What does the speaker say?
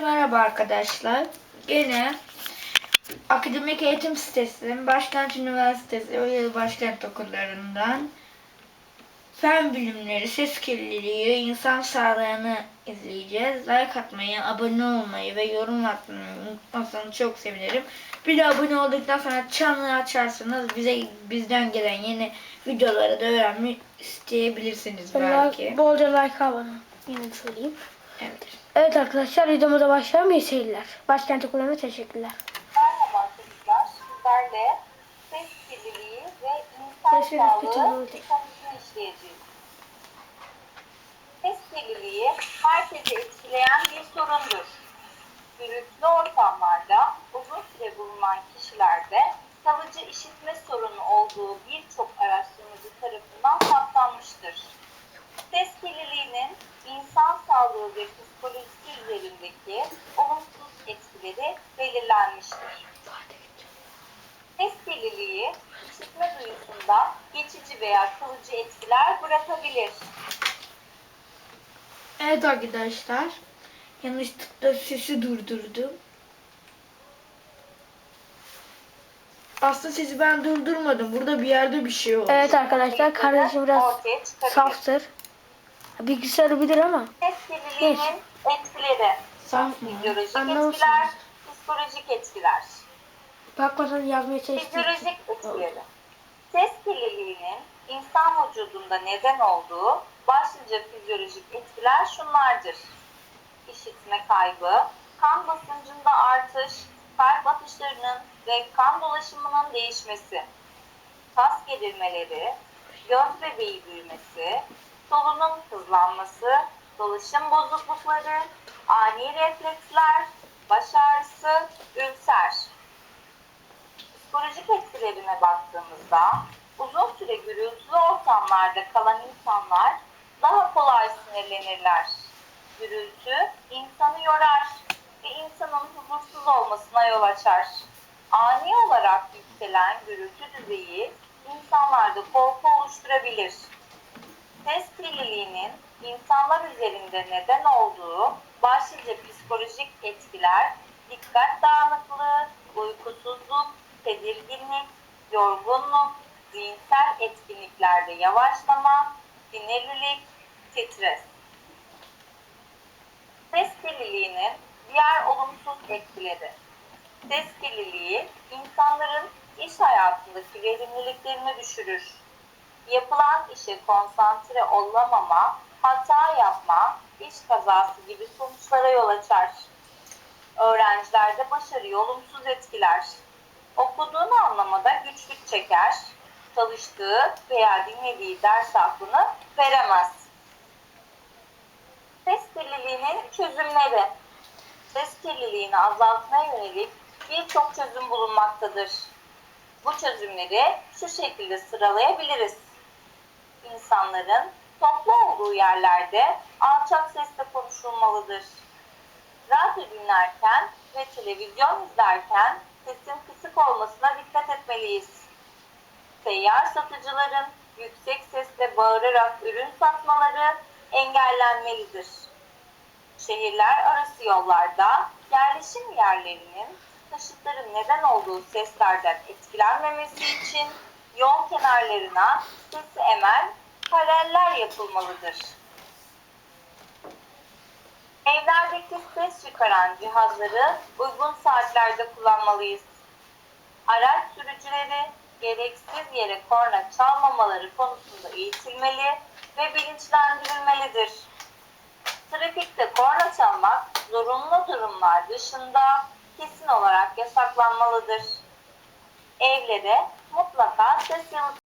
merhaba arkadaşlar. Gene akademik eğitim sitesi, Başkent Üniversitesi ve Başkent okullarından fen bilimleri, ses kirliliği, insan sağlığını izleyeceğiz. Like atmayı, abone olmayı ve yorum atmayı unutmazsanız çok sevinirim. Bir de abone olduktan sonra çanlı açarsanız bize bizden gelen yeni videoları da öğrenmek isteyebilirsiniz belki. Like, bolca like abone. Yine söyleyeyim. Evet. Evet arkadaşlar videomuza başlayalım. İyi seyirler. Başkent okullarına teşekkürler. Sizlerle ses kirliliği ve insan sağlığı konusunu işleyeceğiz. Ses kirliliği herkesi etkileyen bir sorundur. Gürültülü ortamlarda uzun süre bulunan kişilerde kalıcı işitme sorunu olduğu birçok araştırmacı tarafından saptanmıştır. Ses kirliliğinin insan ve psikolojisi üzerindeki olumsuz etkileri belirlenmiştir. Ses kirliliği işitme duyusunda geçici veya kalıcı etkiler bırakabilir. Evet arkadaşlar. Yanlışlıkla sesi durdurdum. Aslında sesi ben durdurmadım. Burada bir yerde bir şey oldu. Evet arkadaşlar kardeşim biraz saftır. Bilgisayarı bilir ama. Ses kirliliğinin etkileri. Saf mı? Fizyolojik Anlamışsınız. etkiler, psikolojik etkiler. Bakmadan yazmaya çalıştım. Fizyolojik etkileri. Ses kirliliğinin insan vücudunda neden olduğu başlıca fizyolojik etkiler şunlardır. İşitme kaybı, kan basıncında artış, kalp atışlarının ve kan dolaşımının değişmesi, kas gerilmeleri, göz bebeği büyümesi, solunum hızlanması, dolaşım bozuklukları, ani refleksler, baş ağrısı, ülser. Psikolojik etkilerine baktığımızda uzun süre gürültülü ortamlarda kalan insanlar daha kolay sinirlenirler. Gürültü insanı yorar ve insanın huzursuz olmasına yol açar. Ani olarak yükselen gürültü düzeyi insanlarda korku oluşturabilir. Ses kirliliğinin insanlar üzerinde neden olduğu başlıca psikolojik etkiler dikkat dağınıklığı, uykusuzluk, tedirginlik, yorgunluk, zihinsel etkinliklerde yavaşlama, sinirlilik, stres. Ses kirliliğinin diğer olumsuz etkileri. Ses kirliliği insanların iş hayatındaki verimliliklerini düşürür yapılan işe konsantre olamama, hata yapma, iş kazası gibi sonuçlara yol açar. Öğrencilerde başarıyı olumsuz etkiler. Okuduğunu anlamada güçlük çeker, çalıştığı veya dinlediği ders aklını veremez. Ses kirliliğinin çözümleri. Ses kirliliğini azaltmaya yönelik birçok çözüm bulunmaktadır. Bu çözümleri şu şekilde sıralayabiliriz insanların toplu olduğu yerlerde alçak sesle konuşulmalıdır. Radyo dinlerken ve televizyon izlerken sesin kısık olmasına dikkat etmeliyiz. Seyyar satıcıların yüksek sesle bağırarak ürün satmaları engellenmelidir. Şehirler arası yollarda yerleşim yerlerinin taşıtların neden olduğu seslerden etkilenmemesi için yol kenarlarına sesi emen paneller yapılmalıdır. Evlerdeki ses çıkaran cihazları uygun saatlerde kullanmalıyız. Araç sürücüleri gereksiz yere korna çalmamaları konusunda eğitilmeli ve bilinçlendirilmelidir. Trafikte korna çalmak zorunlu durumlar dışında kesin olarak yasaklanmalıdır. Evlere compla basta tá? assim